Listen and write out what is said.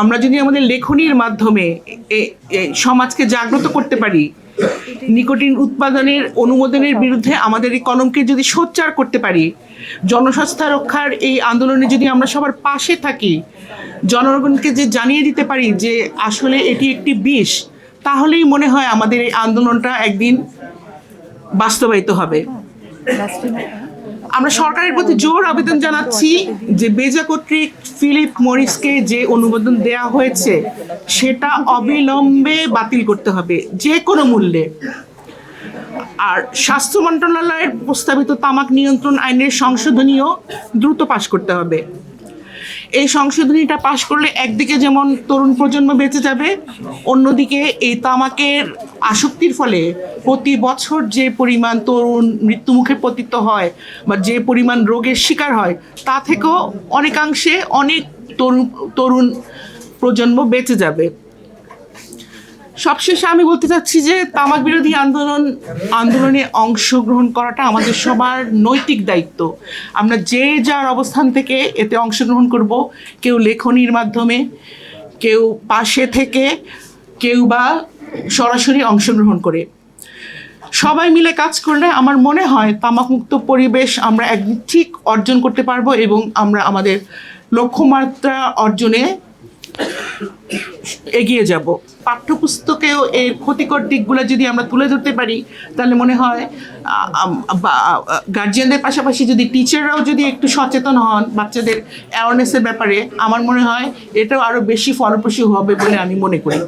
আমরা যদি আমাদের লেখনীর মাধ্যমে সমাজকে জাগ্রত করতে পারি, নিকোটিন উৎপাদনের অনুমোদনের বিরুদ্ধে আমাদের এই কলমকে যদি সোচ্চার করতে পারি, জনস্বাস্থ্য রক্ষার এই আন্দোলনে যদি আমরা সবার পাশে থাকি, জনগণকে যে জানিয়ে দিতে পারি যে আসলে এটি একটি বিষ, তাহলেই মনে হয় আমাদের এই আন্দোলনটা একদিন বাস্তবায়িত হবে। আমরা সরকারের প্রতি জোর আবেদন জানাচ্ছি যে বেজা কর্তৃক ফিলিপ মরিসকে যে অনুমোদন দেয়া হয়েছে, সেটা অবিলম্বে বাতিল করতে হবে, যে কোনো মূল্যে। আর স্বাস্থ্য মন্ত্রণালয়ের প্রস্তাবিত তামাক নিয়ন্ত্রণ আইনের সংশোধনীও দ্রুত পাশ করতে হবে। এই সংশোধনীটা পাশ করলে একদিকে যেমন তরুণ প্রজন্ম বেঁচে যাবে, অন্যদিকে এই তামাকের আসক্তির ফলে প্রতি বছর যে পরিমাণ তরুণ মৃত্যুমুখে পতিত হয় বা যে পরিমাণ রোগের শিকার হয়, তা থেকেও অনেকাংশে অনেক তরুণ তরুণ প্রজন্ম বেঁচে যাবে। সবশেষে আমি বলতে চাচ্ছি যে তামাক বিরোধী আন্দোলন, আন্দোলনে অংশগ্রহণ করাটা আমাদের সবার নৈতিক দায়িত্ব। আমরা যে যার অবস্থান থেকে এতে অংশগ্রহণ করব, কেউ লেখনির মাধ্যমে, কেউ পাশে থেকে, কেউ বা সরাসরি অংশগ্রহণ করে। সবাই মিলে কাজ করলে আমার মনে হয় তামাকমুক্ত পরিবেশ আমরা একদিন ঠিক অর্জন করতে পারব এবং আমরা আমাদের লক্ষ্যমাত্রা অর্জনে এগিয়ে যাব। পাঠ্যপুস্তকেও এর ক্ষতিকর দিকগুলো যদি আমরা তুলে ধরতে পারি, তাহলে মনে হয় গার্জিয়ানদের পাশাপাশি যদি টিচাররাও যদি একটু সচেতন হন বাচ্চাদের অ্যাওয়ারনেসের ব্যাপারে, আমার মনে হয় এটাও আরও বেশি ফলপ্রসূ হবে বলে আমি মনে করি।